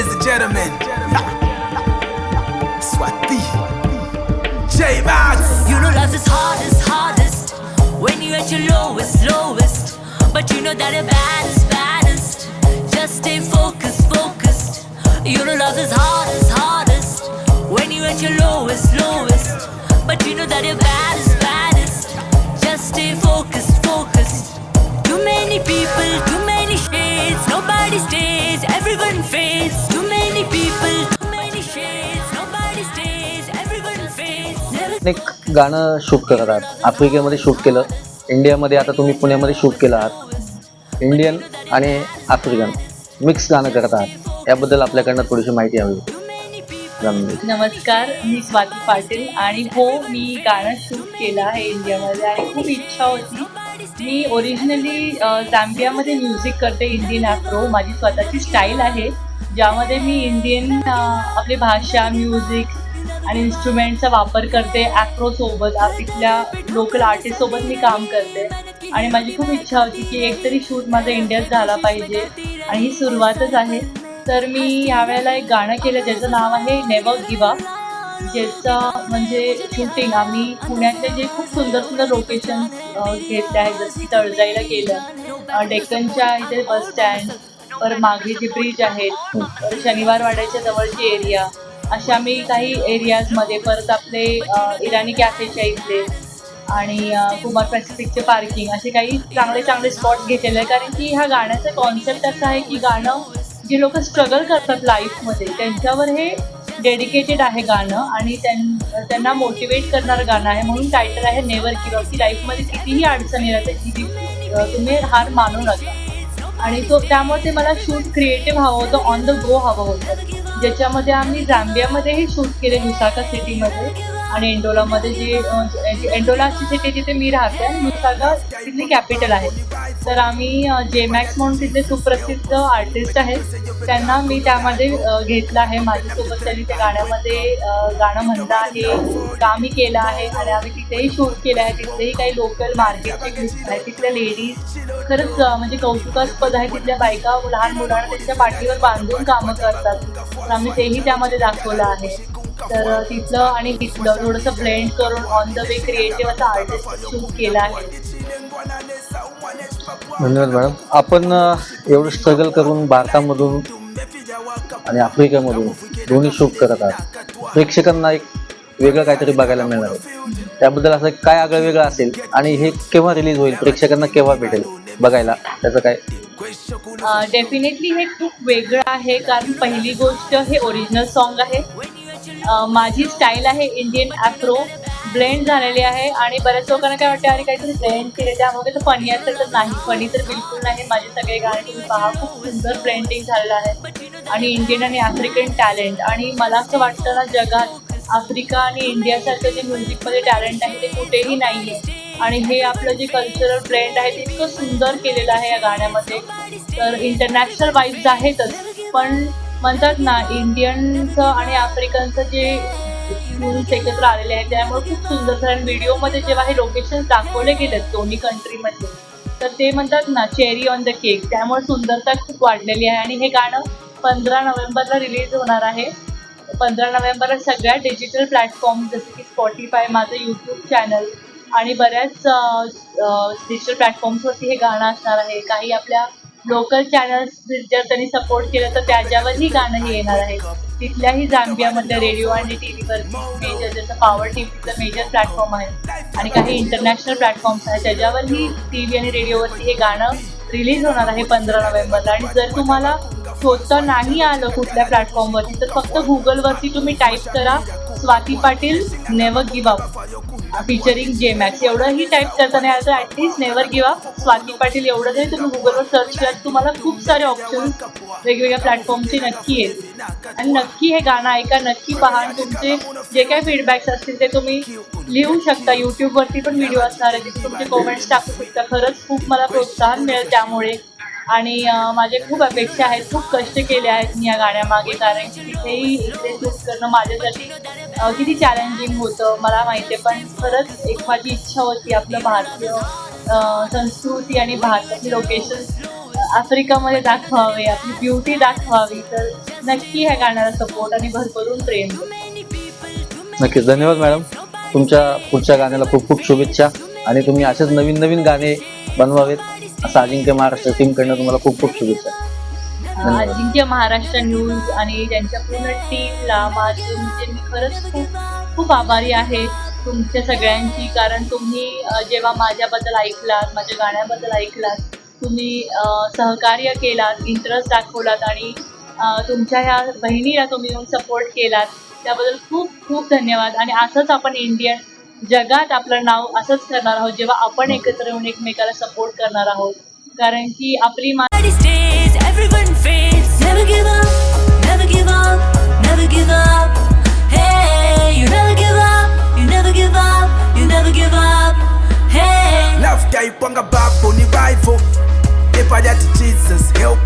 ladies and gentlemen. Swati. J Max. You know love is hardest, hardest when you're at your lowest, lowest. But you know that you're baddest, baddest. Just stay focused, focused. You know love is hardest, hardest when you're at your lowest, lowest. एक गाणं shoot करत आहात. आफ्रिकेमध्ये shoot केलं. इंडियामध्ये आता तुम्ही पुण्यामध्ये शूट केलं आहात. इंडियन आणि आफ्रिकन मिक्स गाणं करत आहात. याबद्दल आपल्याकडनं थोडीशी माहिती हवी. नमस्कार मी स्वाती पाटील आणि हो मी गाणं शूट केलं आहे इंडियामध्ये आणि खूप इच्छा होती. मी ओरिजिनली जांबियामध्ये म्युझिक करते इंडियन ॲफ्रो माझी स्वतःची स्टाईल आहे ज्यामध्ये मी इंडियन आपली भाषा म्युझिक आणि इन्स्ट्रुमेंटचा वापर करते ॲफ्रोसोबत तिथल्या लोकल आर्टिस्टसोबत मी काम करते. आणि माझी खूप इच्छा होती की एकतरी शूट माझा इंडियात झाला पाहिजे. आणि ही सुरुवातच आहे. तर मी यावेळेला एक गाणं केलं ज्याचं नाव आहे नेवर अप ज्याचं म्हणजे शूटिंग आम्ही पुण्यातले जे खूप सुंदर सुंदर लोकेशन घेतले आहेत जसं की तळजाईला केलं अ, डेक्कनच्या इथे बस स्टँड पर मागे जे ब्रिज आहेत तर शनिवार वाड्याच्या जवळचे एरिया अशा मी काही एरियाजमध्ये परत आपले इराणी कॅफेच्या इथले आणि कुमार पॅसिफिकचे पार्किंग असे काही चांगले चांगले स्पॉट घेतलेले आहे कारण की ह्या गाण्याचा कॉन्सेप्ट असा आहे की गाणं जे लोक स्ट्रगल करतात लाईफमध्ये त्यांच्यावर हे डेडिकेटेड आहे गाणं आणि त्यां त्यांना मोटिवेट करणारं गाणं आहे. म्हणून टायटल आहे नेवर किंवा की लाईफमध्ये कितीही अडचण येणार त्याची तुम्ही हार मानू नका. आणि तो त्यामुळे ते मला शूट क्रिएटिव्ह हवं होतं ऑन द गो हवं होतं. ज्याच्यामध्ये आम्ही जांबियामध्येही शूट केले लुसाका सिटीमध्ये. आणि एंडोलामध्ये जे एंडोलाची एंडोला अशी सिटी जिथे मी राहते. आणि लुसाका तिथली कॅपिटल आहे. तर आम्ही जे मॅक्स म्हणून तिथले सुप्रसिद्ध आर्टिस्ट आहेत. त्यांना मी त्यामध्ये घेतलं आहे. माझ्यासोबत त्यांनी त्या गाण्यामध्ये गाणं म्हणलं आहे. कामी केलं आहे. आणि आम्ही तिथेही शूट केलं आहे. तिथेही काही लोकल मार्केटचे ग्रुप आहे. तिथल्या लेडीज खरंच म्हणजे कौतुकास्पद आहे. तिथल्या बायका लहान मुलांना त्यांच्या पाठीवर बांधून कामं करतात. तर आम्ही तेही त्यामध्ये दाखवलं आहे. तर तिथलं आणि तिथलं थोडंसं ब्लेंड करून ऑन द वे क्रिएटिव्ह असं आर्टिस्ट शूट केलं आहे. धन्यवाद मॅडम. आपण एवढं स्ट्रगल करून भारतामधून आणि आफ्रिकेमधून दोन्ही शूट करत आहात. प्रेक्षकांना एक वेगळं काहीतरी बघायला मिळणार आहे. त्याबद्दल असं काय आगळं वेगळं असेल आणि हे केव्हा रिलीज होईल प्रेक्षकांना केव्हा भेटेल बघायला? त्याचं काय? डेफिनेटली हे खूप वेगळं आहे कारण पहिली गोष्ट हे ओरिजिनल सॉन्ग आहे. माझी स्टाईल आहे इंडियन ॲफ्रो ब्लेंड झालेली आहे आणि बऱ्याच लोकांना काय वाटते अरे काहीतरी ब्लेंड केले त्यामुळे तर फनी असेल तर नाही फनी तर बिलकुल नाही. माझे सगळे गाणे तुम्ही पहा खूप सुंदर ब्लेंडिंग झालेलं आहे. आणि इंडियन आणि आफ्रिकन टॅलेंट. आणि मला असं वाटतं ना जगात आफ्रिका आणि इंडियासारखं जे म्युझिकमध्ये टॅलेंट आहे ते कुठेही नाही आहे आणि हे आपलं जे कल्चरल ब्लेंड आहे ते इतकं सुंदर केलेलं आहे या गाण्यामध्ये. तर इंटरनॅशनल वाईब्स आहेतच. पण म्हणतात ना इंडियनचं आणि आफ्रिकनचं जे म्हणून एकत्र आलेले आहेत. त्यामुळे खूप सुंदर कारण आणि व्हिडिओमध्ये जेव्हा हे लोकेशन दाखवले गेलेत दोन्ही कंट्रीमध्ये तर ते म्हणतात ना चेरी ऑन द केक त्यामुळे सुंदरता खूप वाढलेली आहे. आणि हे गाणं पंधरा नोव्हेंबरला रिलीज होणार आहे. पंधरा नोव्हेंबरला सगळ्या डिजिटल प्लॅटफॉर्म जसे की स्पॉटीफाय माझं यूट्यूब चॅनल आणि बऱ्याच डिजिटल प्लॅटफॉर्म्सवरती हे गाणं असणार आहे. काही आपल्या लोकल चॅनल्स जर त्यांनी सपोर्ट केलं तर त्याच्यावरही गाणं हे येणार आहे. तिथल्याही जांबियामध्ये रेडिओ आणि टी व्हीवरती मेजर जसं पॉवर टी व्हीचं मेजर प्लॅटफॉर्म आहे. आणि काही इंटरनॅशनल प्लॅटफॉर्म्स आहेत. त्याच्यावरही टी व्ही आणि रेडिओवरती हे गाणं रिलीज होणार आहे पंधरा नोव्हेंबरला. आणि जर तुम्हाला स्वतः नाही आलं कुठल्या प्लॅटफॉर्मवरती तर फक्त गुगलवरती तुम्ही टाईप करा. Swati Patil never give up featuring J Max एवढंही type करता नाही आलं at least never give up Swati Patil एवढं जरी तुम्ही गुगलवर सर्च केलात तुम्हाला खूप सारे ऑप्शन वेगवेगळ्या प्लॅटफॉर्मचे नक्की येईल. आणि नक्की हे गाणं ऐका नक्की पहा तुमचे जे काही फीडबॅक्स असतील ते तुम्ही लिहू शकता. यूट्यूबवरती पण व्हिडिओ असणार आहे तिथे तुमचे कॉमेंट्स टाकू शकता. खरंच खूप मला प्रोत्साहन मिळेल त्यामुळे. आणि माझे खूप अपेक्षा आहेत खूप कष्ट केले आहेत मी या गाण्यामागे कारण की तिथेही इथे शूट करणं माझ्यासाठी किती चॅलेंजिंग होतं मला माहिती आहे पण खरंच एक माझी इच्छा होती आपलं भारतीय संस्कृती आणि भारताची लोकेशन आफ्रिकामध्ये दाखवावे आपली ब्युटी दाखवावी. तर नक्की ह्या गाण्याला सपोर्ट आणि भरभरून प्रेम नक्की नक्कीच. धन्यवाद मॅडम. तुमच्या पुढच्या गाण्याला खूप खूप शुभेच्छा आणि तुम्ही असेच नवीन नवीन गाणे बनवावेत असं अजिंक्य महाराष्ट्र टीमकडनं तुम्हाला खूप खूप शुभेच्छा. अजिंक्य महाराष्ट्र न्यूज आणि त्यांच्या पूर्ण टीमला माझे म्हणजे मी खरंच खूप खूप आभारी आहे तुमच्या सगळ्यांची. कारण तुम्ही जेव्हा माझ्याबद्दल ऐकलात माझ्या गाण्याबद्दल ऐकलात तुम्ही सहकार्य केलात इंटरेस्ट दाखवलात आणि तुमच्या ह्या बहिणीला तुम्ही येऊन सपोर्ट केलात त्याबद्दल खूप खूप धन्यवाद. आणि असंच आपण इंडियन जगात आपलं नाव असंच करणार आहोत जेव्हा आपण एकत्र येऊन एकमेकाला सपोर्ट करणार आहोत. कारण की आपली मा everyone fades. Never give up, never give up, never give up. Hey, you never give up, you never give up, you never give up. Hey. Love guy panga babu ni rival Epa that Jesus, yo